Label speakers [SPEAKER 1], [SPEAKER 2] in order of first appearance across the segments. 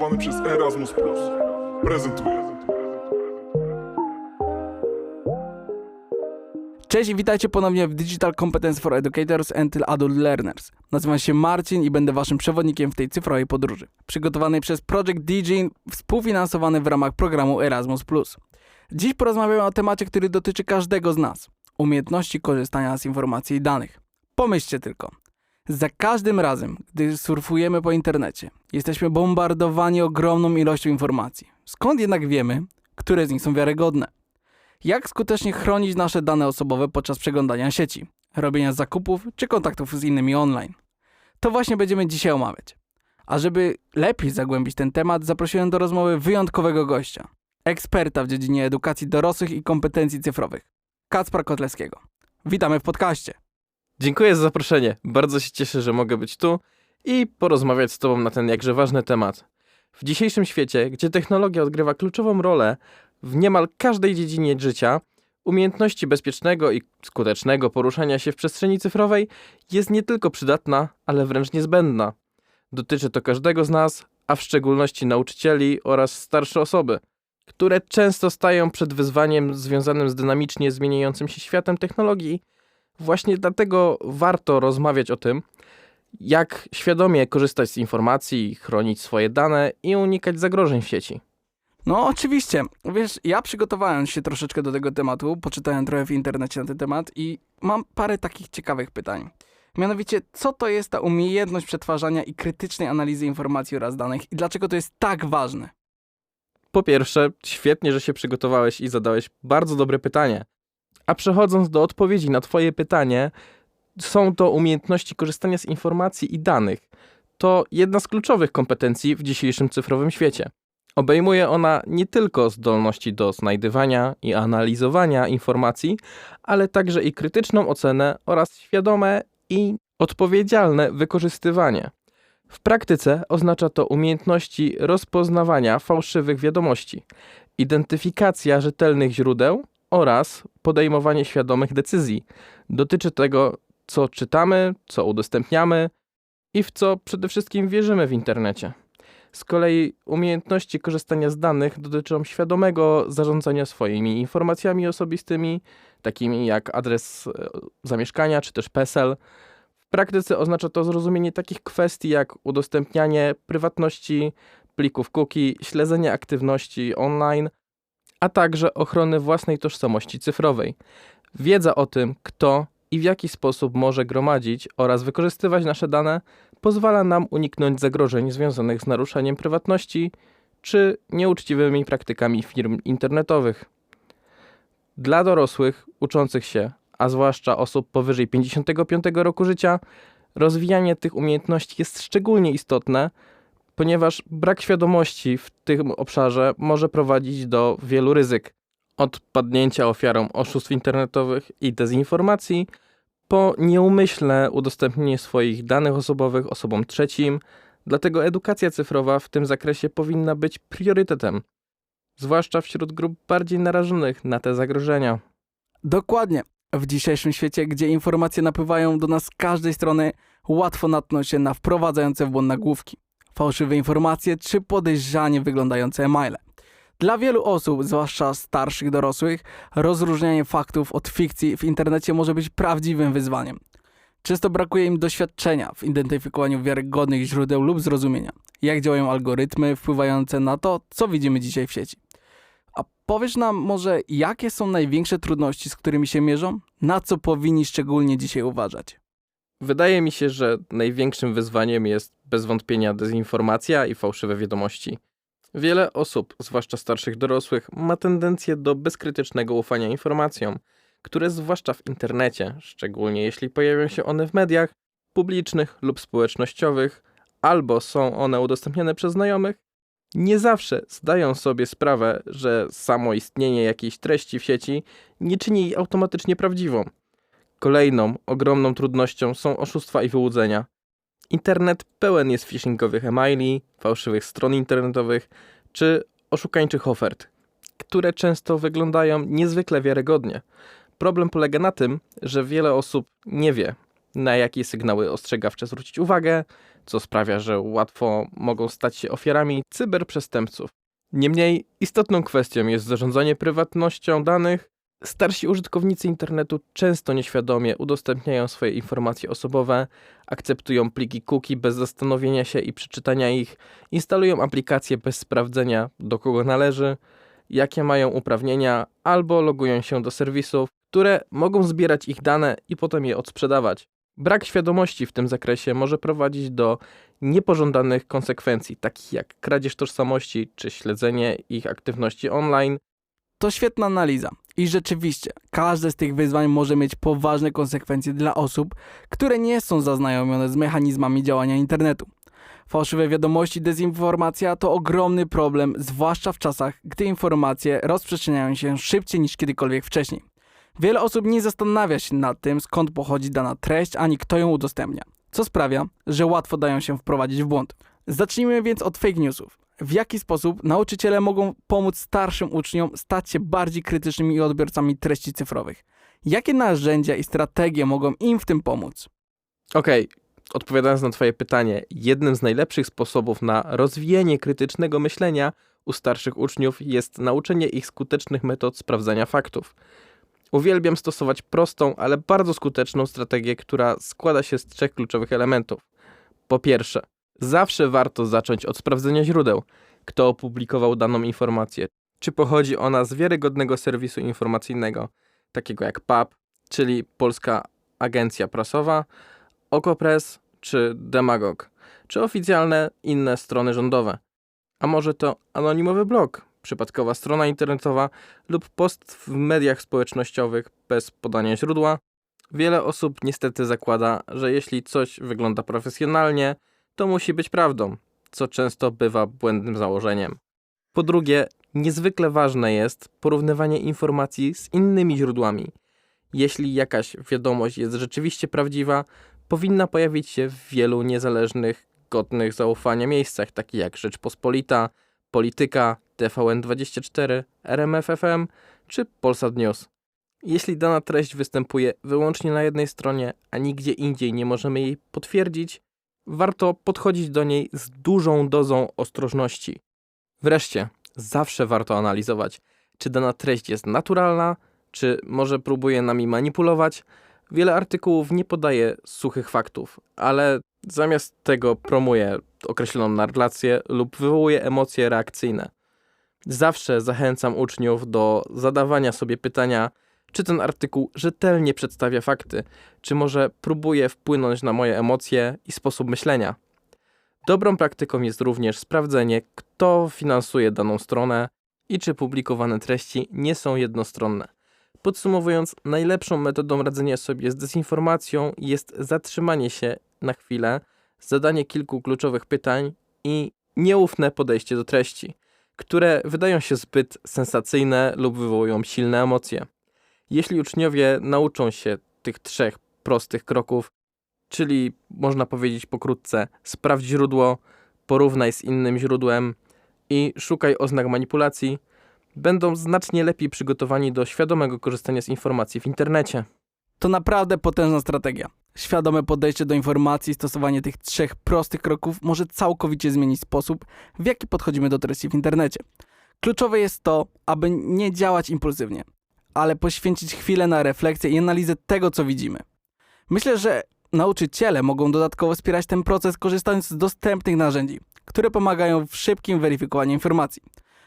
[SPEAKER 1] współfinansowany przez Erasmus+. Prezentuje.
[SPEAKER 2] Cześć i witajcie ponownie w Digital Competence for Educators and Adult Learners. Nazywam się Marcin i będę waszym przewodnikiem w tej cyfrowej podróży. Przygotowanej przez Project DJ, współfinansowany w ramach programu Erasmus+. Dziś porozmawiamy o temacie, który dotyczy każdego z nas. Umiejętności korzystania z informacji i danych. Pomyślcie tylko. Za każdym razem, gdy surfujemy po internecie, jesteśmy bombardowani ogromną ilością informacji. Skąd jednak wiemy, które z nich są wiarygodne? Jak skutecznie chronić nasze dane osobowe podczas przeglądania sieci, robienia zakupów czy kontaktów z innymi online? To właśnie będziemy dzisiaj omawiać. A żeby lepiej zagłębić ten temat, zaprosiłem do rozmowy wyjątkowego gościa, eksperta w dziedzinie edukacji dorosłych i kompetencji cyfrowych, Kacpra Kotlewskiego. Witamy w podcaście.
[SPEAKER 3] Dziękuję za zaproszenie. Bardzo się cieszę, że mogę być tu i porozmawiać z Tobą na ten jakże ważny temat. W dzisiejszym świecie, gdzie technologia odgrywa kluczową rolę w niemal każdej dziedzinie życia, umiejętności bezpiecznego i skutecznego poruszania się w przestrzeni cyfrowej jest nie tylko przydatna, ale wręcz niezbędna. Dotyczy to każdego z nas, a w szczególności nauczycieli oraz starsze osoby, które często stają przed wyzwaniem związanym z dynamicznie zmieniającym się światem technologii Właśnie dlatego warto rozmawiać o tym, jak świadomie korzystać z informacji, chronić swoje dane i unikać zagrożeń w sieci.
[SPEAKER 2] No, oczywiście. Wiesz, ja przygotowałem się troszeczkę do tego tematu, poczytałem trochę w internecie na ten temat i mam parę takich ciekawych pytań. Mianowicie, co to jest ta umiejętność przetwarzania i krytycznej analizy informacji oraz danych i dlaczego to jest tak ważne?
[SPEAKER 3] Po pierwsze, świetnie, że się przygotowałeś i zadałeś bardzo dobre pytanie. A przechodząc do odpowiedzi na Twoje pytanie, są to umiejętności korzystania z informacji i danych. To jedna z kluczowych kompetencji w dzisiejszym cyfrowym świecie. Obejmuje ona nie tylko zdolności do znajdywania i analizowania informacji, ale także i krytyczną ocenę oraz świadome i odpowiedzialne wykorzystywanie. W praktyce oznacza to umiejętności rozpoznawania fałszywych wiadomości, identyfikacja rzetelnych źródeł oraz podejmowanie świadomych decyzji. Dotyczy tego, co czytamy, co udostępniamy i w co przede wszystkim wierzymy w internecie. Z kolei umiejętności korzystania z danych dotyczą świadomego zarządzania swoimi informacjami osobistymi, takimi jak adres e, zamieszkania czy też PESEL. W praktyce oznacza to zrozumienie takich kwestii jak udostępnianie prywatności, plików cookie, śledzenie aktywności online a także ochrony własnej tożsamości cyfrowej. Wiedza o tym, kto i w jaki sposób może gromadzić oraz wykorzystywać nasze dane, pozwala nam uniknąć zagrożeń związanych z naruszaniem prywatności czy nieuczciwymi praktykami firm internetowych. Dla dorosłych uczących się, a zwłaszcza osób powyżej 55 roku życia, rozwijanie tych umiejętności jest szczególnie istotne, ponieważ brak świadomości w tym obszarze może prowadzić do wielu ryzyk. Od padnięcia ofiarą oszustw internetowych i dezinformacji, po nieumyślne udostępnienie swoich danych osobowych osobom trzecim, dlatego edukacja cyfrowa w tym zakresie powinna być priorytetem, zwłaszcza wśród grup bardziej narażonych na te zagrożenia.
[SPEAKER 2] Dokładnie. W dzisiejszym świecie, gdzie informacje napływają do nas z każdej strony, łatwo natknąć się na wprowadzające w błąd nagłówki fałszywe informacje czy podejrzanie wyglądające e-maile. Dla wielu osób, zwłaszcza starszych dorosłych, rozróżnianie faktów od fikcji w internecie może być prawdziwym wyzwaniem. Często brakuje im doświadczenia w identyfikowaniu wiarygodnych źródeł lub zrozumienia, jak działają algorytmy wpływające na to, co widzimy dzisiaj w sieci. A powiesz nam może, jakie są największe trudności, z którymi się mierzą? Na co powinni szczególnie dzisiaj uważać?
[SPEAKER 3] Wydaje mi się, że największym wyzwaniem jest bez wątpienia dezinformacja i fałszywe wiadomości. Wiele osób, zwłaszcza starszych dorosłych, ma tendencję do bezkrytycznego ufania informacjom, które zwłaszcza w internecie, szczególnie jeśli pojawią się one w mediach publicznych lub społecznościowych, albo są one udostępniane przez znajomych, nie zawsze zdają sobie sprawę, że samo istnienie jakiejś treści w sieci nie czyni jej automatycznie prawdziwą. Kolejną ogromną trudnością są oszustwa i wyłudzenia. Internet pełen jest phishingowych emaili, fałszywych stron internetowych czy oszukańczych ofert, które często wyglądają niezwykle wiarygodnie. Problem polega na tym, że wiele osób nie wie, na jakie sygnały ostrzegawcze zwrócić uwagę, co sprawia, że łatwo mogą stać się ofiarami cyberprzestępców. Niemniej istotną kwestią jest zarządzanie prywatnością danych. Starsi użytkownicy internetu często nieświadomie udostępniają swoje informacje osobowe, akceptują pliki cookie bez zastanowienia się i przeczytania ich, instalują aplikacje bez sprawdzenia, do kogo należy, jakie mają uprawnienia, albo logują się do serwisów, które mogą zbierać ich dane i potem je odsprzedawać. Brak świadomości w tym zakresie może prowadzić do niepożądanych konsekwencji, takich jak kradzież tożsamości czy śledzenie ich aktywności online.
[SPEAKER 2] To świetna analiza. I rzeczywiście, każde z tych wyzwań może mieć poważne konsekwencje dla osób, które nie są zaznajomione z mechanizmami działania internetu. Fałszywe wiadomości, dezinformacja to ogromny problem, zwłaszcza w czasach, gdy informacje rozprzestrzeniają się szybciej niż kiedykolwiek wcześniej. Wiele osób nie zastanawia się nad tym, skąd pochodzi dana treść, ani kto ją udostępnia, co sprawia, że łatwo dają się wprowadzić w błąd. Zacznijmy więc od fake newsów. W jaki sposób nauczyciele mogą pomóc starszym uczniom stać się bardziej krytycznymi odbiorcami treści cyfrowych? Jakie narzędzia i strategie mogą im w tym pomóc?
[SPEAKER 3] Okej, odpowiadając na Twoje pytanie, jednym z najlepszych sposobów na rozwijanie krytycznego myślenia u starszych uczniów jest nauczenie ich skutecznych metod sprawdzania faktów. Uwielbiam stosować prostą, ale bardzo skuteczną strategię, która składa się z trzech kluczowych elementów. Po pierwsze, zawsze warto zacząć od sprawdzenia źródeł, kto opublikował daną informację, czy pochodzi ona z wiarygodnego serwisu informacyjnego, takiego jak PAP, czyli Polska Agencja Prasowa, Okopres czy Demagog, czy oficjalne inne strony rządowe. A może to anonimowy blog, przypadkowa strona internetowa lub post w mediach społecznościowych bez podania źródła? Wiele osób niestety zakłada, że jeśli coś wygląda profesjonalnie, to musi być prawdą, co często bywa błędnym założeniem. Po drugie, niezwykle ważne jest porównywanie informacji z innymi źródłami. Jeśli jakaś wiadomość jest rzeczywiście prawdziwa, powinna pojawić się w wielu niezależnych, godnych zaufania miejscach, takich jak Rzeczpospolita, Polityka, TVN24, RMFFM czy Polsat News. Jeśli dana treść występuje wyłącznie na jednej stronie, a nigdzie indziej nie możemy jej potwierdzić, warto podchodzić do niej z dużą dozą ostrożności. Wreszcie, zawsze warto analizować, czy dana treść jest naturalna, czy może próbuje nami manipulować. Wiele artykułów nie podaje suchych faktów, ale zamiast tego promuje określoną narrację lub wywołuje emocje reakcyjne. Zawsze zachęcam uczniów do zadawania sobie pytania, czy ten artykuł rzetelnie przedstawia fakty, czy może próbuje wpłynąć na moje emocje i sposób myślenia. Dobrą praktyką jest również sprawdzenie, kto finansuje daną stronę i czy publikowane treści nie są jednostronne. Podsumowując, najlepszą metodą radzenia sobie z dezinformacją jest zatrzymanie się na chwilę, zadanie kilku kluczowych pytań i nieufne podejście do treści, które wydają się zbyt sensacyjne lub wywołują silne emocje. Jeśli uczniowie nauczą się tych trzech prostych kroków, czyli można powiedzieć pokrótce: sprawdź źródło, porównaj z innym źródłem i szukaj oznak manipulacji, będą znacznie lepiej przygotowani do świadomego korzystania z informacji w internecie.
[SPEAKER 2] To naprawdę potężna strategia. Świadome podejście do informacji i stosowanie tych trzech prostych kroków może całkowicie zmienić sposób, w jaki podchodzimy do treści w internecie. Kluczowe jest to, aby nie działać impulsywnie, ale poświęcić chwilę na refleksję i analizę tego, co widzimy. Myślę, że nauczyciele mogą dodatkowo wspierać ten proces korzystając z dostępnych narzędzi, które pomagają w szybkim weryfikowaniu informacji.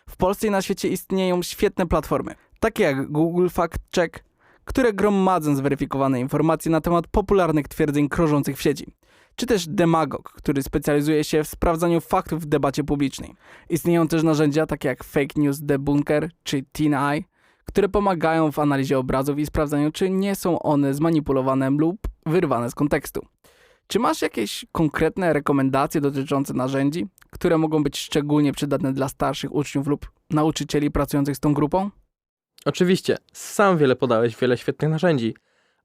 [SPEAKER 2] W Polsce i na świecie istnieją świetne platformy, takie jak Google Fact Check, które gromadzą zweryfikowane informacje na temat popularnych twierdzeń krążących w sieci, czy też Demagog, który specjalizuje się w sprawdzaniu faktów w debacie publicznej. Istnieją też narzędzia takie jak Fake News Debunker czy TinEye, które pomagają w analizie obrazów i sprawdzaniu, czy nie są one zmanipulowane lub wyrwane z kontekstu. Czy masz jakieś konkretne rekomendacje dotyczące narzędzi, które mogą być szczególnie przydatne dla starszych uczniów lub nauczycieli pracujących z tą grupą?
[SPEAKER 3] Oczywiście, sam wiele podałeś, wiele świetnych narzędzi,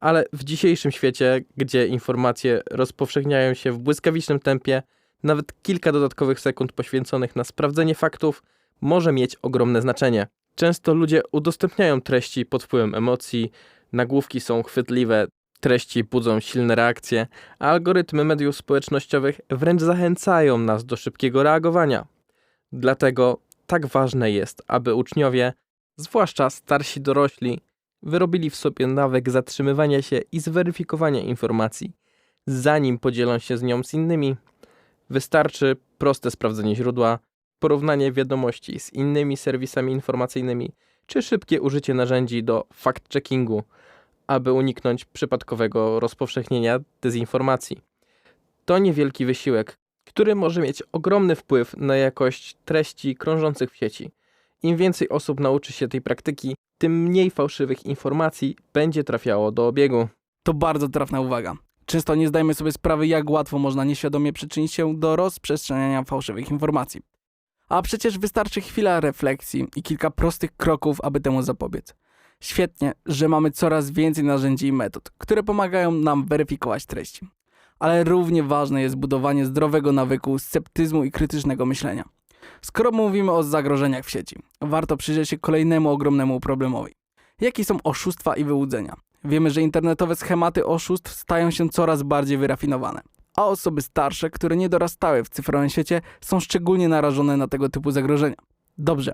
[SPEAKER 3] ale w dzisiejszym świecie, gdzie informacje rozpowszechniają się w błyskawicznym tempie, nawet kilka dodatkowych sekund poświęconych na sprawdzenie faktów może mieć ogromne znaczenie. Często ludzie udostępniają treści pod wpływem emocji, nagłówki są chwytliwe, Treści budzą silne reakcje, a algorytmy mediów społecznościowych wręcz zachęcają nas do szybkiego reagowania. Dlatego tak ważne jest, aby uczniowie, zwłaszcza starsi dorośli, wyrobili w sobie nawyk zatrzymywania się i zweryfikowania informacji, zanim podzielą się z nią z innymi. Wystarczy proste sprawdzenie źródła, porównanie wiadomości z innymi serwisami informacyjnymi, czy szybkie użycie narzędzi do fact-checkingu, aby uniknąć przypadkowego rozpowszechnienia dezinformacji. To niewielki wysiłek, który może mieć ogromny wpływ na jakość treści krążących w sieci. Im więcej osób nauczy się tej praktyki, tym mniej fałszywych informacji będzie trafiało do obiegu.
[SPEAKER 2] To bardzo trafna uwaga. Często nie zdajemy sobie sprawy, jak łatwo można nieświadomie przyczynić się do rozprzestrzeniania fałszywych informacji. A przecież wystarczy chwila refleksji i kilka prostych kroków, aby temu zapobiec. Świetnie, że mamy coraz więcej narzędzi i metod, które pomagają nam weryfikować treści. Ale równie ważne jest budowanie zdrowego nawyku sceptyzmu i krytycznego myślenia. Skoro mówimy o zagrożeniach w sieci, warto przyjrzeć się kolejnemu ogromnemu problemowi. Jakie są oszustwa i wyłudzenia? Wiemy, że internetowe schematy oszustw stają się coraz bardziej wyrafinowane, a osoby starsze, które nie dorastały w cyfrowym świecie, są szczególnie narażone na tego typu zagrożenia. Dobrze.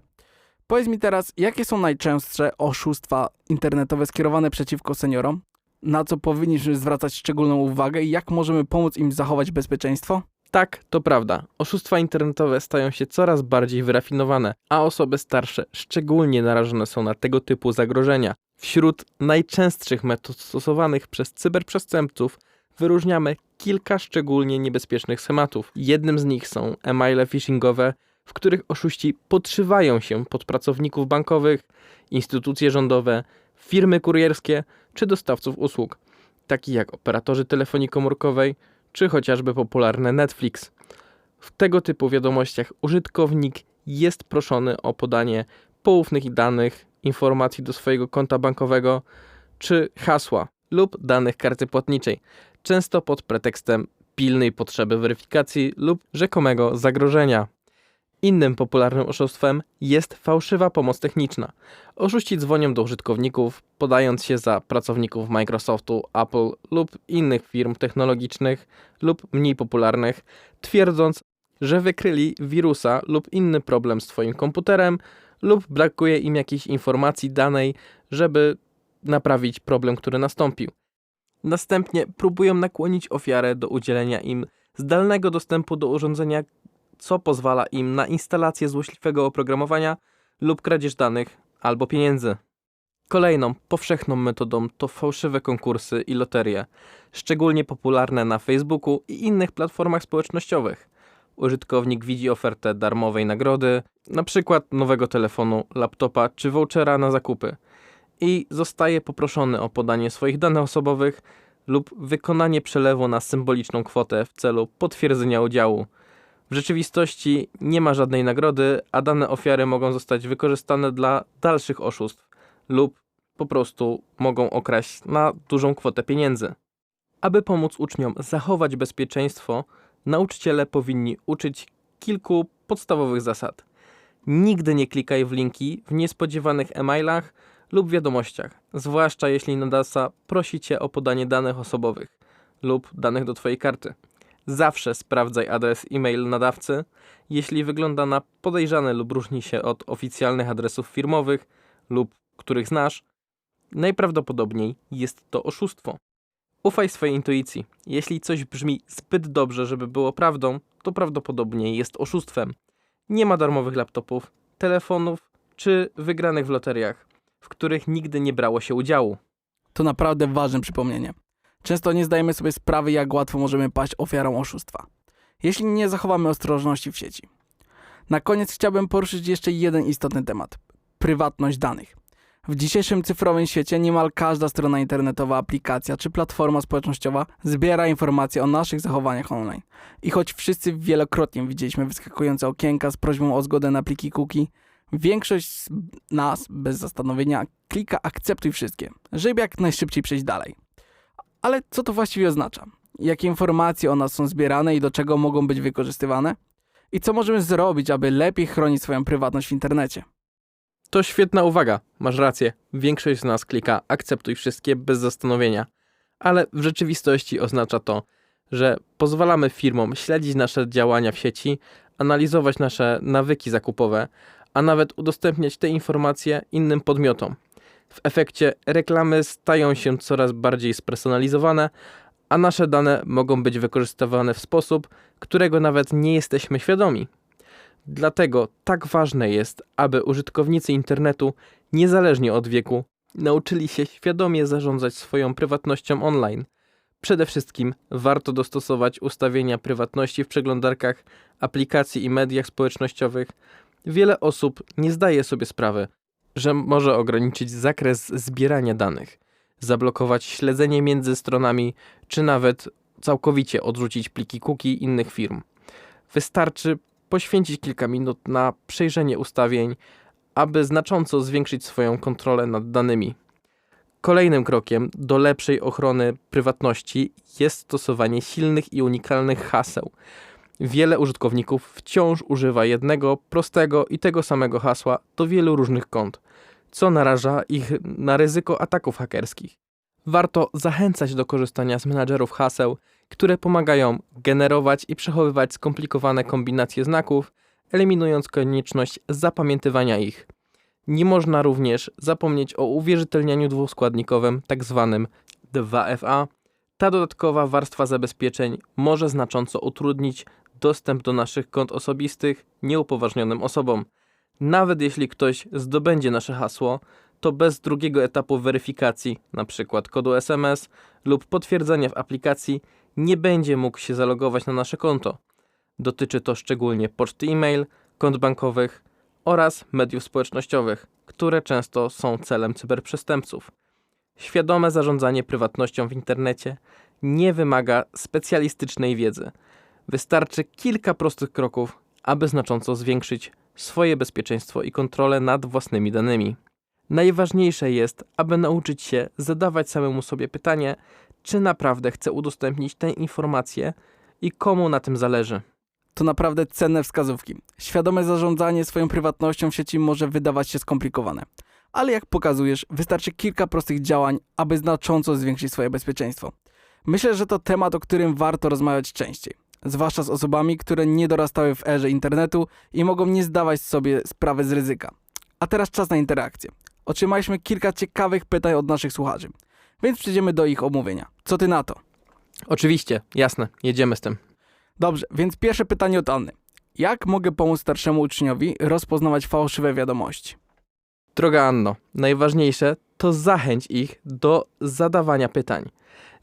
[SPEAKER 2] Powiedz mi teraz, jakie są najczęstsze oszustwa internetowe skierowane przeciwko seniorom? Na co powinniśmy zwracać szczególną uwagę i jak możemy pomóc im zachować bezpieczeństwo?
[SPEAKER 3] Tak, to prawda. Oszustwa internetowe stają się coraz bardziej wyrafinowane, a osoby starsze szczególnie narażone są na tego typu zagrożenia. Wśród najczęstszych metod stosowanych przez cyberprzestępców wyróżniamy kilka szczególnie niebezpiecznych schematów. Jednym z nich są e-maile phishingowe, w których oszuści podszywają się pod pracowników bankowych, instytucje rządowe, firmy kurierskie czy dostawców usług, takich jak operatorzy telefonii komórkowej czy chociażby popularne Netflix. W tego typu wiadomościach użytkownik jest proszony o podanie poufnych danych, informacji do swojego konta bankowego czy hasła lub danych karty płatniczej, często pod pretekstem pilnej potrzeby weryfikacji lub rzekomego zagrożenia. Innym popularnym oszustwem jest fałszywa pomoc techniczna. Oszuści dzwonią do użytkowników, podając się za pracowników Microsoftu, Apple lub innych firm technologicznych lub mniej popularnych, twierdząc, że wykryli wirusa lub inny problem z Twoim komputerem lub brakuje im jakiejś informacji danej, żeby naprawić problem, który nastąpił. Następnie próbują nakłonić ofiarę do udzielenia im zdalnego dostępu do urządzenia, co pozwala im na instalację złośliwego oprogramowania lub kradzież danych albo pieniędzy. Kolejną powszechną metodą to fałszywe konkursy i loterie, szczególnie popularne na Facebooku i innych platformach społecznościowych. Użytkownik widzi ofertę darmowej nagrody, na przykład nowego telefonu, laptopa czy vouchera na zakupy i zostaje poproszony o podanie swoich danych osobowych lub wykonanie przelewu na symboliczną kwotę w celu potwierdzenia udziału. W rzeczywistości nie ma żadnej nagrody, a dane ofiary mogą zostać wykorzystane dla dalszych oszustw lub po prostu mogą okraść na dużą kwotę pieniędzy. Aby pomóc uczniom zachować bezpieczeństwo, nauczyciele powinni uczyć kilku podstawowych zasad. Nigdy nie klikaj w linki w niespodziewanych e-mailach lub wiadomościach, zwłaszcza jeśli nadawca prosi cię o podanie danych osobowych lub danych do twojej karty. Zawsze sprawdzaj adres e-mail nadawcy, jeśli wygląda na podejrzany lub różni się od oficjalnych adresów firmowych lub których znasz, najprawdopodobniej jest to oszustwo. Ufaj swojej intuicji. Jeśli coś brzmi zbyt dobrze, żeby było prawdą, to prawdopodobnie jest oszustwem. Nie ma darmowych laptopów, telefonów czy wygranych w loteriach, w których nigdy nie brało się udziału.
[SPEAKER 2] To naprawdę ważne przypomnienie. Często nie zdajemy sobie sprawy, jak łatwo możemy paść ofiarą oszustwa, jeśli nie zachowamy ostrożności w sieci. Na koniec chciałbym poruszyć jeszcze jeden istotny temat prywatność danych. W dzisiejszym cyfrowym świecie niemal każda strona internetowa, aplikacja czy platforma społecznościowa zbiera informacje o naszych zachowaniach online. I choć wszyscy wielokrotnie widzieliśmy wyskakujące okienka z prośbą o zgodę na pliki cookie, większość z nas bez zastanowienia klika akceptuj wszystkie, żeby jak najszybciej przejść dalej. Ale co to właściwie oznacza? Jakie informacje o nas są zbierane i do czego mogą być wykorzystywane? I co możemy zrobić, aby lepiej chronić swoją prywatność w internecie?
[SPEAKER 3] To świetna uwaga, masz rację. Większość z nas klika akceptuj wszystkie bez zastanowienia. ale w rzeczywistości oznacza to, że pozwalamy firmom śledzić nasze działania w sieci, analizować nasze nawyki zakupowe, a nawet udostępniać te informacje innym podmiotom. W efekcie reklamy stają się coraz bardziej spersonalizowane, a nasze dane mogą być wykorzystywane w sposób, którego nawet nie jesteśmy świadomi. Dlatego tak ważne jest, aby użytkownicy internetu, niezależnie od wieku, nauczyli się świadomie zarządzać swoją prywatnością online. Przede wszystkim warto dostosować ustawienia prywatności w przeglądarkach, aplikacji i mediach społecznościowych. Wiele osób nie zdaje sobie sprawy, że może ograniczyć zakres zbierania danych, zablokować śledzenie między stronami, czy nawet całkowicie odrzucić pliki cookie innych firm. Wystarczy poświęcić kilka minut na przejrzenie ustawień, aby znacząco zwiększyć swoją kontrolę nad danymi. Kolejnym krokiem do lepszej ochrony prywatności jest stosowanie silnych i unikalnych haseł. Wiele użytkowników wciąż używa jednego, prostego i tego samego hasła do wielu różnych kont, co naraża ich na ryzyko ataków hakerskich. Warto zachęcać do korzystania z menadżerów haseł, które pomagają generować i przechowywać skomplikowane kombinacje znaków, eliminując konieczność zapamiętywania ich. Nie można również zapomnieć o uwierzytelnianiu dwuskładnikowym, tak zwanym 2FA. Ta dodatkowa warstwa zabezpieczeń może znacząco utrudnić dostęp do naszych kont osobistych nieupoważnionym osobom. Nawet jeśli ktoś zdobędzie nasze hasło, to bez drugiego etapu weryfikacji, np. kodu SMS lub potwierdzenia w aplikacji, nie będzie mógł się zalogować na nasze konto. Dotyczy to szczególnie poczty e-mail, kont bankowych oraz mediów społecznościowych, które często są celem cyberprzestępców. Świadome zarządzanie prywatnością w internecie nie wymaga specjalistycznej wiedzy. Wystarczy kilka prostych kroków, aby znacząco zwiększyć swoje bezpieczeństwo i kontrolę nad własnymi danymi. Najważniejsze jest, aby nauczyć się zadawać samemu sobie pytanie, czy naprawdę chcę udostępnić tę informację i komu na tym zależy.
[SPEAKER 2] To naprawdę cenne wskazówki. Świadome zarządzanie swoją prywatnością w sieci może wydawać się skomplikowane. Ale jak pokazujesz, wystarczy kilka prostych działań, aby znacząco zwiększyć swoje bezpieczeństwo. Myślę, że to temat, o którym warto rozmawiać częściej. Zwłaszcza z osobami, które nie dorastały w erze internetu i mogą nie zdawać sobie sprawy z ryzyka. A teraz czas na interakcję. Otrzymaliśmy kilka ciekawych pytań od naszych słuchaczy, więc przejdziemy do ich omówienia. Co ty na to?
[SPEAKER 3] Oczywiście, jasne, jedziemy z tym.
[SPEAKER 2] Dobrze, więc pierwsze pytanie od Anny. Jak mogę pomóc starszemu uczniowi rozpoznawać fałszywe wiadomości?
[SPEAKER 3] Droga Anno, najważniejsze to zachęć ich do zadawania pytań.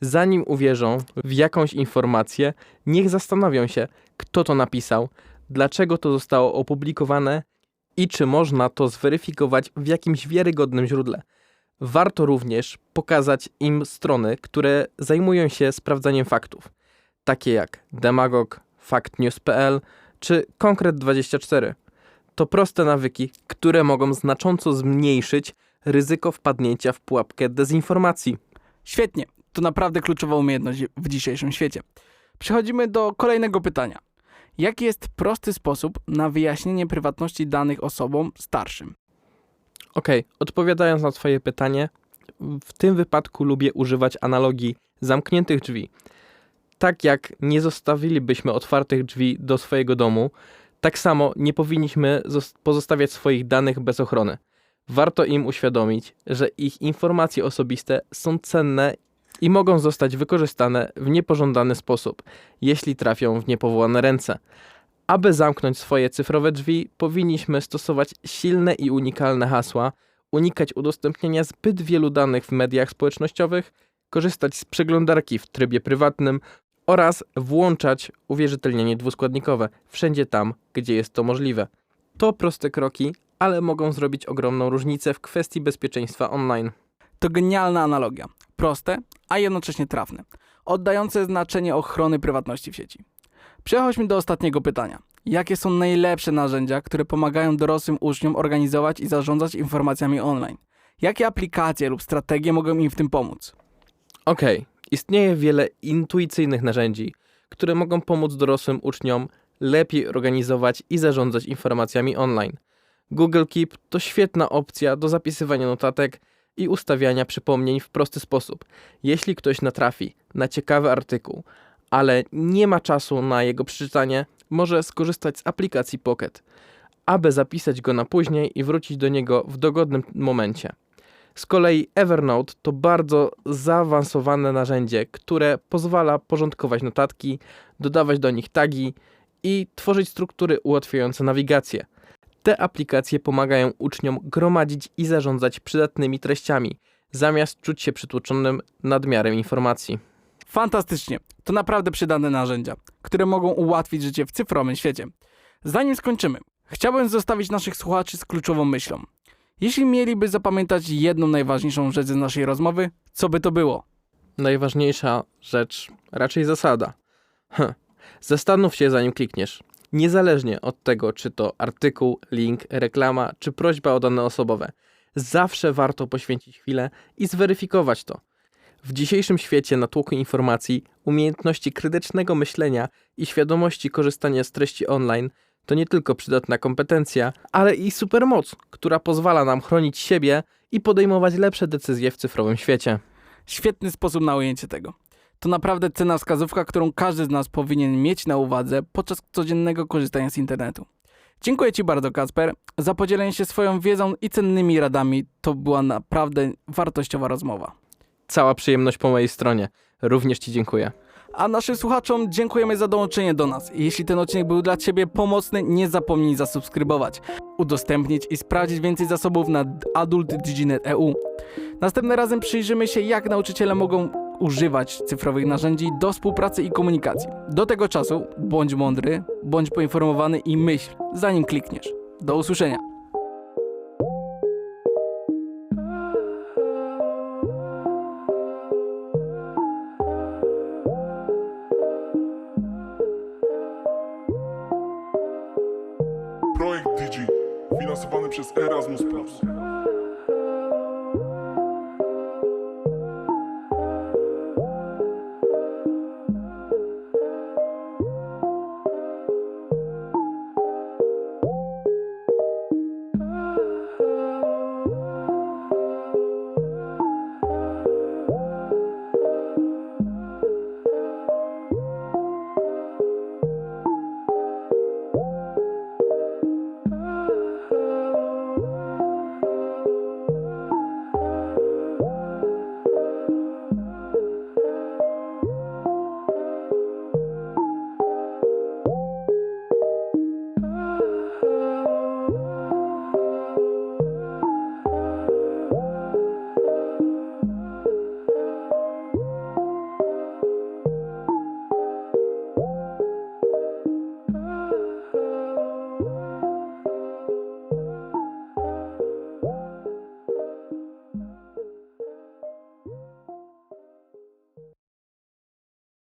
[SPEAKER 3] Zanim uwierzą w jakąś informację, niech zastanowią się, kto to napisał, dlaczego to zostało opublikowane i czy można to zweryfikować w jakimś wiarygodnym źródle. Warto również pokazać im strony, które zajmują się sprawdzaniem faktów, takie jak Demagog, FactNews.pl czy Konkret24. To proste nawyki, które mogą znacząco zmniejszyć ryzyko wpadnięcia w pułapkę dezinformacji.
[SPEAKER 2] Świetnie, to naprawdę kluczowa umiejętność w dzisiejszym świecie. Przechodzimy do kolejnego pytania. Jaki jest prosty sposób na wyjaśnienie prywatności danych osobom starszym?
[SPEAKER 3] Okej, odpowiadając na Twoje pytanie, w tym wypadku lubię używać analogii zamkniętych drzwi. Tak jak nie zostawilibyśmy otwartych drzwi do swojego domu, tak samo nie powinniśmy zos- pozostawiać swoich danych bez ochrony. Warto im uświadomić, że ich informacje osobiste są cenne i mogą zostać wykorzystane w niepożądany sposób, jeśli trafią w niepowołane ręce. Aby zamknąć swoje cyfrowe drzwi, powinniśmy stosować silne i unikalne hasła, unikać udostępniania zbyt wielu danych w mediach społecznościowych, korzystać z przeglądarki w trybie prywatnym oraz włączać uwierzytelnienie dwuskładnikowe wszędzie tam, gdzie jest to możliwe. To proste kroki, ale mogą zrobić ogromną różnicę w kwestii bezpieczeństwa online.
[SPEAKER 2] To genialna analogia. Proste, a jednocześnie trafne. Oddające znaczenie ochrony prywatności w sieci. Przechodźmy do ostatniego pytania. Jakie są najlepsze narzędzia, które pomagają dorosłym uczniom organizować i zarządzać informacjami online? Jakie aplikacje lub strategie mogą im w tym pomóc?
[SPEAKER 3] Okej, istnieje wiele intuicyjnych narzędzi, które mogą pomóc dorosłym uczniom lepiej organizować i zarządzać informacjami online. Google Keep to świetna opcja do zapisywania notatek, i ustawiania przypomnień w prosty sposób. Jeśli ktoś natrafi na ciekawy artykuł, ale nie ma czasu na jego przeczytanie, może skorzystać z aplikacji Pocket, aby zapisać go na później i wrócić do niego w dogodnym momencie. Z kolei Evernote to bardzo zaawansowane narzędzie, które pozwala porządkować notatki, dodawać do nich tagi i tworzyć struktury ułatwiające nawigację. Te aplikacje pomagają uczniom gromadzić i zarządzać przydatnymi treściami, zamiast czuć się przytłoczonym nadmiarem informacji.
[SPEAKER 2] Fantastycznie. To naprawdę przydatne narzędzia, które mogą ułatwić życie w cyfrowym świecie. Zanim skończymy, chciałbym zostawić naszych słuchaczy z kluczową myślą. Jeśli mieliby zapamiętać jedną najważniejszą rzecz z naszej rozmowy, co by to było?
[SPEAKER 3] Najważniejsza rzecz, raczej zasada. Hm. Zastanów się, zanim klikniesz. Niezależnie od tego, czy to artykuł, link, reklama, czy prośba o dane osobowe, zawsze warto poświęcić chwilę i zweryfikować to. W dzisiejszym świecie natłoku informacji, umiejętności krytycznego myślenia i świadomości korzystania z treści online to nie tylko przydatna kompetencja, ale i supermoc, która pozwala nam chronić siebie i podejmować lepsze decyzje w cyfrowym świecie.
[SPEAKER 2] Świetny sposób na ujęcie tego. To naprawdę cenna wskazówka, którą każdy z nas powinien mieć na uwadze podczas codziennego korzystania z internetu. Dziękuję Ci bardzo, Kasper, za podzielenie się swoją wiedzą i cennymi radami. To była naprawdę wartościowa rozmowa.
[SPEAKER 3] Cała przyjemność po mojej stronie. Również Ci dziękuję.
[SPEAKER 2] A naszym słuchaczom dziękujemy za dołączenie do nas. Jeśli ten odcinek był dla Ciebie pomocny, nie zapomnij zasubskrybować, udostępnić i sprawdzić więcej zasobów na adultdiginet.eu. Następnym razem przyjrzymy się, jak nauczyciele mogą używać cyfrowych narzędzi do współpracy i komunikacji. Do tego czasu bądź mądry, bądź poinformowany i myśl, zanim klikniesz. Do usłyszenia.